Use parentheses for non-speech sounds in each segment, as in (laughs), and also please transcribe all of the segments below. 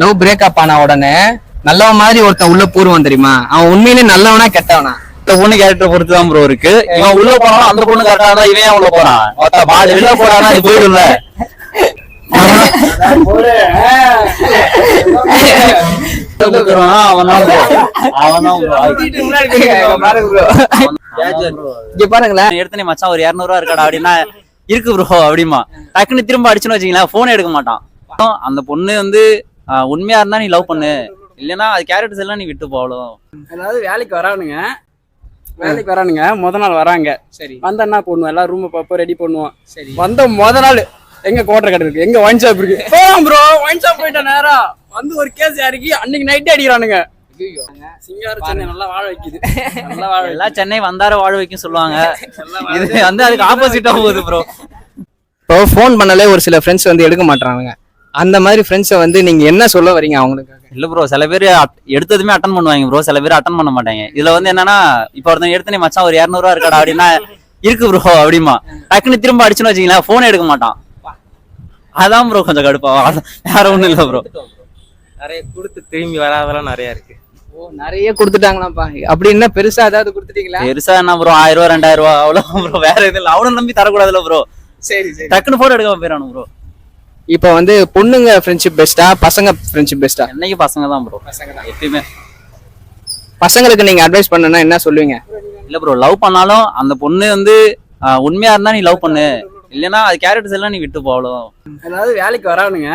Love breakup ஆன உடனே நல்லவன் மாதிரி ஒருத்தன் உள்ள பூர்வம் தெரியுமா? அவன் உண்மையிலே நல்லவனா கெட்டவனா? இந்த பொண்ணு கேரக்டர் பொறுத்து தான் ப்ரோ இருக்கு. இவன் உள்ள போனாலும் அந்த பொண்ணு கரெக்டா இருந்தா இவன் உள்ள போறான் வெளில போறானா இது போயிடும்ல. அவன் தான் அவன் தான் இங்க பாருங்களேன். எடுத்தனே மச்சான் ஒரு இரநூறுவா இருக்காடா அப்படின்னா இருக்கு ப்ரோ அப்படிமா. டக்குன்னு திரும்ப அடிச்சுன்னு வச்சுங்களேன் போன் எடுக்க மாட்டான். அந்த பொண்ணு வந்து உண்மையா இருந்தா நீ லவ் பண்ணு. இல்லைன்னா அது கேரக்டர்ஸ் எல்லாம் நீ விட்டு போகலாம் அதாவது வேலைக்கு வரானுங்க. வேலைக்கு வரானுங்க. முத நாள் வராங்க. சரி. வந்தா என்ன பண்ணுவோம் எல்லாம் ரூமை பார்ப்போம் ரெடி பண்ணுவோம். சரி. வந்த முத நாள் எங்க கோட்டர் கடை இருக்கு? எங்க ஒயின் ஷாப் இருக்கு? போலாம் ப்ரோ ஒயின் ஷாப் போயிட்டேன் நேரா. வந்து ஒரு கேஸ் இறக்கி அன்னைக்கு நைட்டே அடிக்கிறானுங்க. சிங்கார சென்னை நல்லா வாழ வைக்குது. நல்லா வாழ வைக்குது. எல்லாம் சென்னை வந்தார வாழ வைக்கும் சொல்லுவாங்க. (laughs) இது வந்து அதுக்கு ஆப்போசிட்டா போகுது ப்ரோ இப்போ ஃபோன் பண்ணாலே ஒரு சில ஃப்ரெண்ட்ஸ் வந்து எடுக்க மாட்டாங்க அந்த மாதிரி ஃப்ரெண்ட்ஸை வந்து நீங்க என்ன சொல்ல வரீங்க அவங்களுக்காக? இல்ல ப்ரோ சில பேர் எடுத்ததுமே அட்டன் பண்ணுவாங்க ப்ரோ சில பேர் அட்டன் பண்ண மாட்டாங்க. இதுல வந்து என்னன்னா இப்ப ஒருத்தன் எடுத்தனே மச்சான் ஒரு இரநூறுவா இருக்காடா அப்படின்னா இருக்கு ப்ரோ அப்படிமா டக்குன்னு திரும்ப அடிச்சுன்னு வச்சுங்களேன் போன் எடுக்க மாட்டான். அதான் ப்ரோ கொஞ்சம் கடுப்பா. அதான் வேற ஒண்ணும் இல்ல ப்ரோ நிறைய கொடுத்து திரும்பி வராதெல்லாம் நிறைய இருக்கு. ஓ நிறைய கொடுத்துட்டாங்களாப்பா அப்படி என்ன பெருசா ஏதாவது கொடுத்துட்டீங்களா? பெருசா என்ன ப்ரோ ஆயிரம் ரூபா ரெண்டாயிரம் ரூபா அவ்வளவு ப்ரோ வேற எதுவும் இல்ல. அவனும் நம்பி தரக்கூடாதுல்ல ப்ரோ சரி சரி. டக்குன்னு போட்டோ எடுக்காம போயிடானு ப்ரோ இப்போ வந்து பொண்ணுங்க ஃப்ரெண்ட்ஷிப் பெஸ்டா பசங்க ஃப்ரெண்ட்ஷிப் பெஸ்டா என்னைக்கு பசங்க தான் ப்ரோ எப்பயுமே. பசங்களுக்கு நீங்க அட்வைஸ் பண்ணனா என்ன சொல்லுவீங்க? இல்ல ப்ரோ லவ் பண்ணாலும் அந்த பொண்ணு வந்து ஆஹ், உண்மையா இருந்தா நீ லவ் பண்ணு. இல்லைன்னா அது கேரக்டர்ஸ் எல்லாம் நீ விட்டு போகலாம் அதாவது வேலைக்கு வரானுங்க.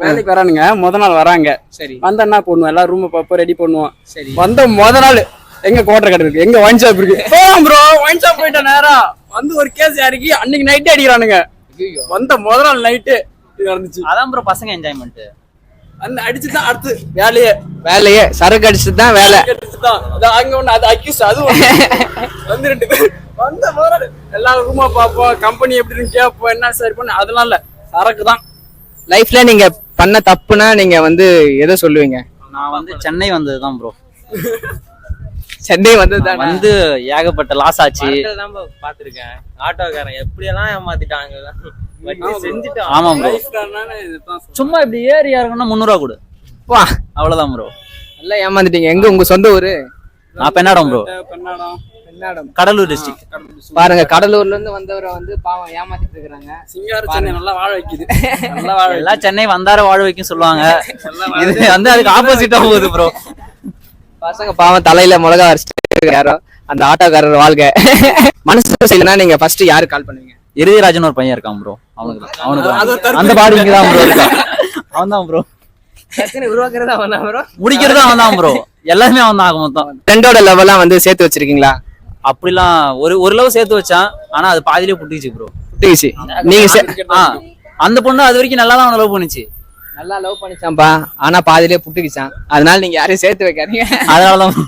வேலைக்கு வரானுங்க. முத நாள் வராங்க. சரி. வந்தா என்ன பண்ணுவோம்? எல்லாம் ரூமை பார்ப்போம் ரெடி பண்ணுவோம். சரி. வந்த முத நாள் எங்க கோட்டர் கடை இருக்கு? எங்க ஒயின் ஷாப் இருக்கு? போலாம் ப்ரோ ஒயின் ஷாப் போயிட்டேன் நேரா. வந்து ஒரு கேஸ் இறக்கி அன்னைக்கு நைட்டே அடிக்கிறானுங்க. வந்த முத நாள் நைட்டு இது நடந்துச்சு. அதான் ப்ரோ பசங்க என்ஜாய்மெண்ட் அந்த அடிச்சு தான் அடுத்து வேலையே. வேலையே. சரக்கு அடிச்சுட்டு தான் வேலை அடிச்சுதான் அது அங்க ஒண்ணு அது அக்யூஸ் அது. (laughs) வந்து ரெண்டு பேர் வந்த முத நாள். எல்லா ரூமா பார்ப்போம். கம்பெனி எப்படின்னு கேட்போம். என்ன சரி பண்ண? அதெல்லாம் இல்ல. சரக்கு தான் லைஃப்ல நீங்க பண்ண தப்புனா நீங்க வந்து எதை சொல்லுவீங்க? நான் வந்து சென்னை வந்தது தான் ப்ரோ (laughs) சென்னை வந்து தான் வந்து ஏகப்பட்ட லாஸ் ஆச்சு. பாத்திருக்கேன் ஆட்டோக்காரன் எப்படியெல்லாம் ஏமாத்திட்டாங்க ஆமா ப்ரோ. சும்மா இப்படி ஏறி இறங்கணும்னா முந்நூறுவா கொடு. வா. அவ்வளவுதான் ப்ரோ நல்லா ஏமாந்துட்டீங்க. எங்க உங்க சொந்த ஊரு? நான் பெண்ணாடம் ப்ரோ பெண்ணாடம் கடலூர் டிஸ்ட்ரிக்ட் பாருங்க கடலூர்ல இருந்து வந்தவரை வந்து பாவம் ஏமாத்திட்டு இருக்காங்க சிங்கார சென்னை நல்லா வாழ வைக்குது. (laughs) நல்லா வாழ. எல்லாம் சென்னை வந்தார வாழ வைக்கும் சொல்லுவாங்க. (laughs) இது வந்து அதுக்கு ஆப்போசிட்டா போகுது ப்ரோ பசங்க பாவம் தலையில மிளகா அரைச்சிட்டு யாரோ. அந்த ஆட்டோக்காரர் வாழ்க மனசு செய்யலனா நீங்க ஃபர்ஸ்ட் யாரு கால் பண்ணுவீங்க? இறுதிராஜன் ஒரு பையன் இருக்கான் ப்ரோ அவனுக்கு தான். அவனுக்கு தான். அந்த பாடி இங்க தான் ப்ரோ இருக்கான் அவன் தான் ப்ரோ உருவாக்குறதா வந்தா ப்ரோ முடிக்கிறது அவன் தான் ப்ரோ எல்லாமே அவன் தான் ஆக மொத்தம் ஃப்ரெண்டோட லெவலாம் வந்து சேர்த்து வச்சிருக்கீங்களா? அப்படிலாம் ஒரு ஒரு லவ் சேர்த்து வச்சான். ஆனா அது பாதியிலே புட்டிச்சு ப்ரோ புரியுச்சு நீங்க அந்த பொண்ணு அது வரைக்கும் நல்லா தான் அவனை லவ் பண்ணுச்சு. நல்லா லவ் பண்ணிச்சான்ப்பா ஆனா பாதியிலே புட்டுக்குச்சான். அதனால நீங்க யாரையும் சேர்த்து வைக்காதீங்க. அதனாலதான்.